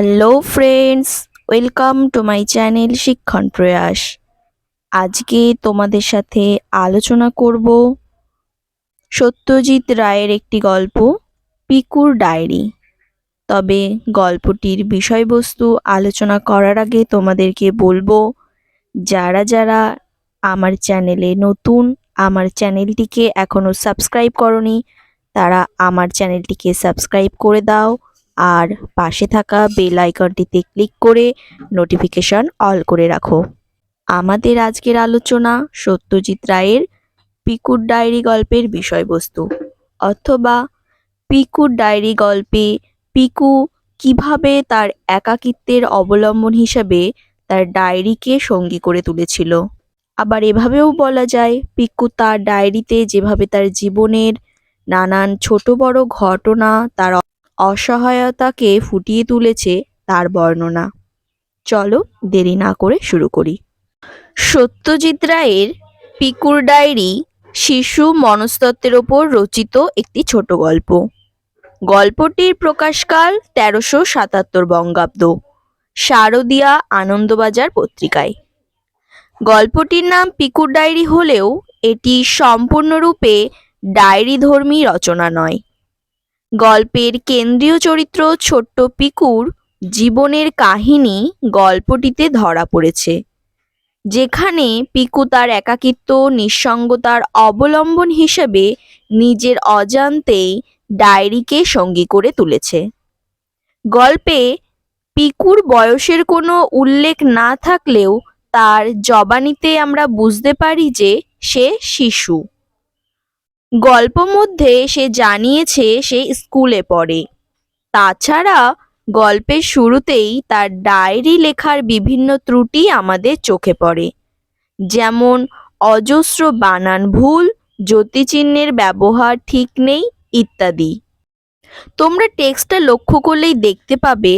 Hello friends welcome to my channel Shikkhon Proyash আজকে তোমাদের সাথে আলোচনা করব সত্যজিৎ রায়ের একটি গল্প, পিকুর ডায়েরি। তবে গল্পটির বিষয়বস্তু আলোচনা করার আগে তোমাদেরকে বলব, যারা যারা আমার চ্যানেলে নতুন, আমার চ্যানেলটিকে এখনও সাবস্ক্রাইব করনি, তারা আমার চ্যানেলটিকে সাবস্ক্রাইব করে দাও। আর পাশে থাকা বেল আইকনটিতে ক্লিক করে নোটিফিকেশন অল করে রাখো। আমাদের আজকের আলোচনা সত্যজিৎ রায়ের পিকুর ডায়েরি গল্পের বিষয়বস্তু অথবা পিকুর ডায়েরি গল্পে পিকু কীভাবে তার একাকিত্বের অবলম্বন হিসাবে তার ডায়েরিকে সঙ্গী করে তুলেছিল। আবার এভাবেও বলা যায়, পিকু তার ডায়েরিতে যেভাবে তার জীবনের নানান ছোট বড় ঘটনা তার অসহায়তাকে ফুটিয়ে তুলেছে তার বর্ণনা। চলো দেরি না করে শুরু করি। সত্যজিৎ রায়ের পিকুর ডায়েরি শিশু মনস্তত্ত্বের ওপর রচিত একটি ছোট গল্প। গল্পটির প্রকাশকাল তেরোশো সাতাত্তর বঙ্গাব্দ, শারদিয়া আনন্দবাজার পত্রিকায়। গল্পটির নাম পিকুর ডায়েরি হলেও এটি সম্পূর্ণরূপে ডায়েরিধর্মী রচনা নয়। গল্পের কেন্দ্রীয় চরিত্র ছোট্ট পিকুর জীবনের কাহিনী গল্পটিতে ধরা পড়েছে, যেখানে পিকু তার একাকিত্ব, নিঃসঙ্গতার অবলম্বন হিসেবে নিজের অজান্তেই ডায়েরিকে সঙ্গী করে তুলেছে। গল্পে পিকুর বয়সের কোনো উল্লেখ না থাকলেও তার জবানিতে আমরা বুঝতে পারি যে সে শিশু। গল্প মধ্যে সে জানিয়েছে সে স্কুলে পড়ে। তাছাড়া গল্পের শুরুতেই তার ডায়েরি লেখার বিভিন্ন ত্রুটি আমাদের চোখে পড়ে। যেমন, অজস্র বানান ভুল, জ্যোতিচিহ্নের ব্যবহার ঠিক নেই, ইত্যাদি। তোমরা টেক্সটটা লক্ষ্য করলেই দেখতে পাবে,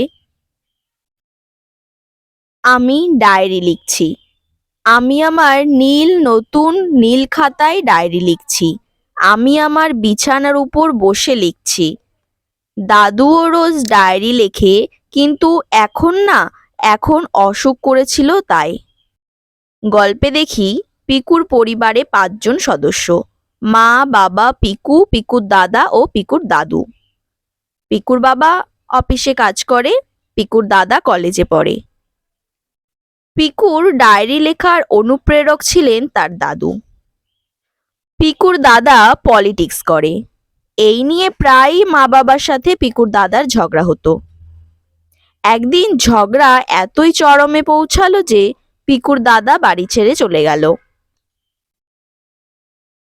আমি ডায়েরি লিখছি। আমি আমার নীল, নতুন, নীল খাতায় ডায়েরি লিখছি। আমি আমার বিছানার উপর বসে লিখছি। দাদুও রোজ ডায়েরি লেখে, কিন্তু এখন না, এখন অসুখ করেছিল তাই। গল্পে দেখি, পিকুর পরিবারে পাঁচজন সদস্য। মা, বাবা, পিকু, পিকুর দাদা ও পিকুর দাদু। পিকুর বাবা অফিসে কাজ করে, পিকুর দাদা কলেজে পড়ে। পিকুর ডায়েরি লেখার অনুপ্রেরক ছিলেন তার দাদু। পিকুর দাদা পলিটিক্স করে। এই নিয়ে প্রায়ই মা বাবার সাথে পিকুর দাদার ঝগড়া হতো। একদিন ঝগড়া এতই চরমে পৌঁছালো যে পিকুর দাদা বাড়ি ছেড়ে চলে গেল।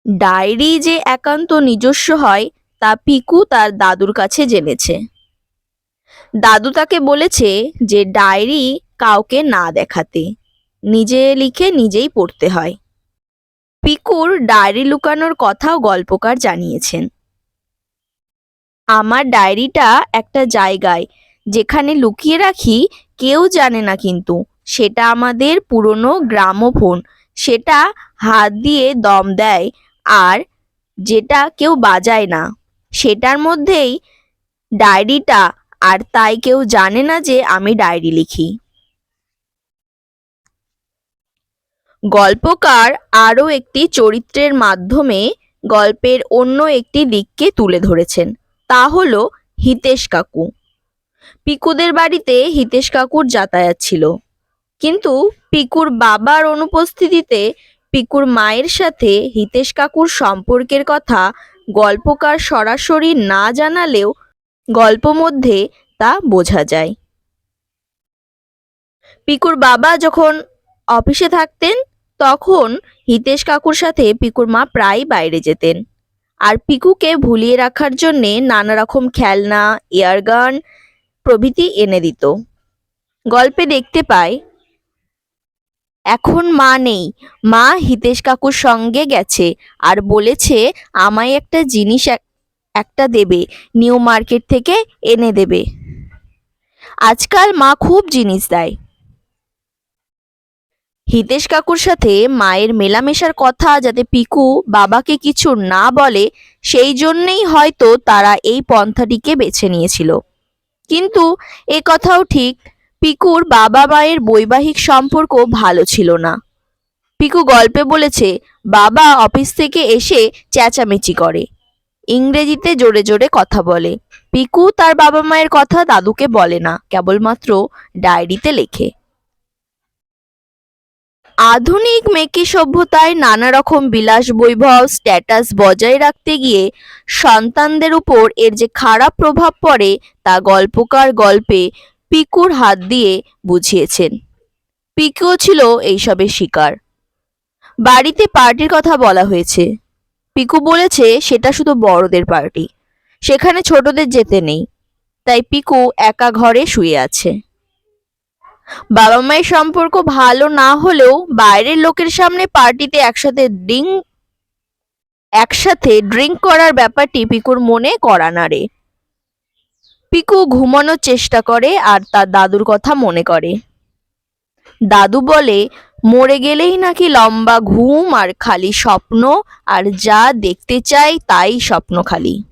ডায়েরি যে একান্ত নিজস্ব হয়, তা পিকু তার দাদুর কাছে জেনেছে। দাদু তাকে বলেছে যে ডায়েরি কাউকে না দেখাতে, নিজে লিখে নিজেই পড়তে হয়। পিকুর ডায়েরি লুকানোর কথাও গল্পকার জানিয়েছেন। আমার ডায়েরিটা একটা জায়গায়, যেখানে লুকিয়ে রাখি, কেউ জানে না কিন্তু। সেটা আমাদের পুরনো গ্রামোফোন সেটা হাত দিয়ে দম দেয় আর যেটা কেউ বাজায় না। সেটার মধ্যেই ডায়েরিটা, আর তাই কেউ জানে না যে আমি ডায়েরি লিখি। গল্পকার আরও একটি চরিত্রের মাধ্যমে গল্পের অন্য একটি দিককে তুলে ধরেছেন। তা হল হিতেশ কাকু। পিকুদের বাড়িতে হিতেশ কাকুর যাতায়াত ছিল। কিন্তু পিকুর বাবার অনুপস্থিতিতে পিকুর মায়ের সাথে হিতেশ কাকুর সম্পর্কের কথা গল্পকার সরাসরি না জানালেও গল্প মধ্যে তা বোঝা যায়। পিকুর বাবা যখন অফিসে থাকতেন তখন হিতেশ কাকুর সাথে পিকুর মা প্রায় বাইরে যেতেন। আর পিকুকে ভুলিয়ে রাখার জন্যে নানা রকম খেলনা এয়ারগান প্রভৃতি এনে দিত। গল্পে দেখতে পাই, এখন মা নেই। মা হিতেশ কাকুর সঙ্গে গেছে আর বলেছে, আমায় একটা জিনিস এক- একটা দেবে, নিউ মার্কেট থেকে এনে দেবে। আজকাল মা খুব জিনিস দেয়। হিতেশ কাকুর সাথে মায়ের মেলামেশার কথা যাতে পিকু বাবাকে কিছু না বলে, সেই জন্যেই হয়তো তারা এই পন্থাটিকে বেছে নিয়েছিল। কিন্তু এ কথাও ঠিক, পিকুর বাবা মায়ের বৈবাহিক সম্পর্ক ভালো ছিল না। পিকু গল্পে বলেছে, বাবা অফিস থেকে এসে চেঁচামেচি করে, ইংরেজিতে জোরে জোরে কথা বলে। পিকু তার বাবা মায়ের কথা দাদুকে বলে না, কেবলমাত্র ডায়েরিতে লেখে। আধুনিক মেকি সভ্যতায় নানা রকম বিলাস বৈভব স্ট্যাটাস বজায় রাখতে গিয়ে সন্তানদের উপর এর যে খারাপ প্রভাব পড়ে তা গল্পকার গল্পে পিকুর হাত দিয়ে বুঝিয়েছেন। পিকুও ছিল এইসবের শিকার। বাড়িতে পার্টির কথা বলা হয়েছে। পিকু বলেছে, সেটা শুধু বড়দের পার্টি। সেখানে ছোটদের যেতে নেই। তাই পিকু একা ঘরে শুয়ে আছে। বাবা মায়ের সম্পর্ক ভালো না হলেও বাইরের লোকের সামনে পার্টিতে একসাথে ড্রিঙ্ক একসাথে ড্রিঙ্ক করার ব্যাপারটি পিকুর মনে করা নাড়ে পিকু ঘুমানোর চেষ্টা করে আর তার দাদুর কথা মনে করে। দাদু বলে, মরে গেলেই নাকি লম্বা ঘুম আর খালি স্বপ্ন, আর যা দেখতে চাই তাই স্বপ্ন খালি।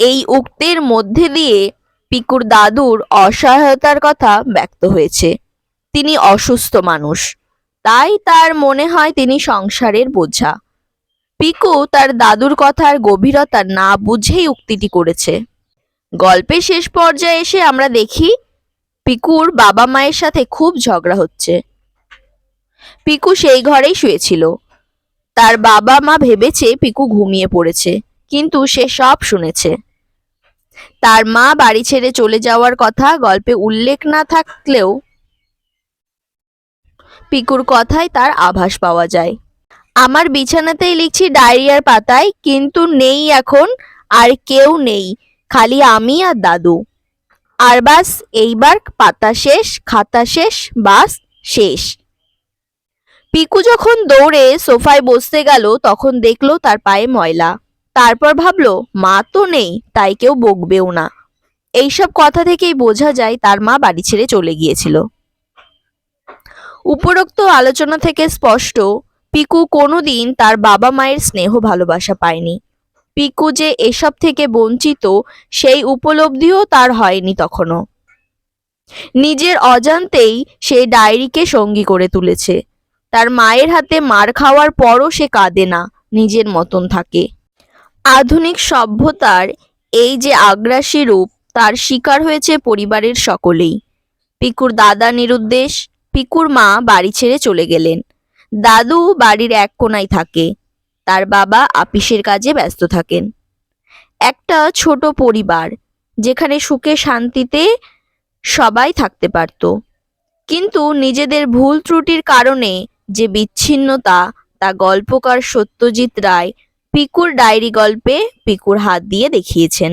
এই উক্তির মধ্যে দিয়ে পিকুর দাদুর অসহায়তার কথা ব্যক্ত হয়েছে। তিনি অসুস্থ মানুষ। তাই তার মনে হয় তিনি সংসারের বোঝা। পিকু তার দাদুর কথার গভীরতা না বুঝেই উক্তিটি করেছে। গল্পের শেষ পর্যায়ে এসে আমরা দেখি, পিকুর বাবা মায়ের সাথে খুব ঝগড়া হচ্ছে। পিকু সেই ঘরেই শুয়েছিল। তার বাবা মা ভেবেছে পিকু ঘুমিয়ে পড়েছে, কিন্তু সে সব শুনেছে। তার মা বাড়ি ছেড়ে চলে যাওয়ার কথা গল্পে উল্লেখ না থাকলেও পিকুর কথায় তার আভাস পাওয়া যায়। আমার বিছানাতেই লিখছি ডায়রিয়ার পাতায়, কিন্তু নেই এখন, আর কেউ নেই, খালি আমি আর দাদু। আর বাস, এইবার পাতা শেষ, খাতা শেষ, বাস শেষ। পিকু যখন দৌড়ে সোফায় বসতে গেল, তখন দেখল তার পায়ে ময়লা। তারপর ভাবলো, মা তো নেই, তাই কেউ বকবেও না। এইসব কথা থেকেই বোঝা যায় তার মা বাড়ি ছেড়ে চলে গিয়েছিল। উপরোক্ত আলোচনা থেকে স্পষ্ট, পিকু কোনোদিন তার বাবা মায়ের স্নেহ ভালোবাসা পায়নি। পিকু যে এসব থেকে বঞ্চিত, সেই উপলব্ধিও তার হয়নি তখনও। নিজের অজান্তেই সে ডায়েরিকে সঙ্গী করে তুলেছে। তার মায়ের হাতে মার খাওয়ার পরও সে কাঁদে না, নিজের মতন থাকে। আধুনিক সভ্যতার এই যে আগ্রাসী রূপ, তার শিকার হয়েছে পরিবারের সকলেই। পিকুর দাদা নিরুদ্দেশ, পিকুর মা বাড়ি ছেড়ে চলে গেলেন। দাদু বাড়ির এক কোনায় থাকে। তার বাবা আপিসের কাজে ব্যস্ত থাকেন। একটা ছোট পরিবার, যেখানে সুখে শান্তিতে সবাই থাকতে পারত। কিন্তু নিজেদের ভুল ত্রুটির কারণে যে বিচ্ছিন্নতা, তা গল্পকার সত্যজিৎ রায় পিকুর ডায়েরি গল্পে পিকুর হাত দিয়ে দেখিয়েছেন।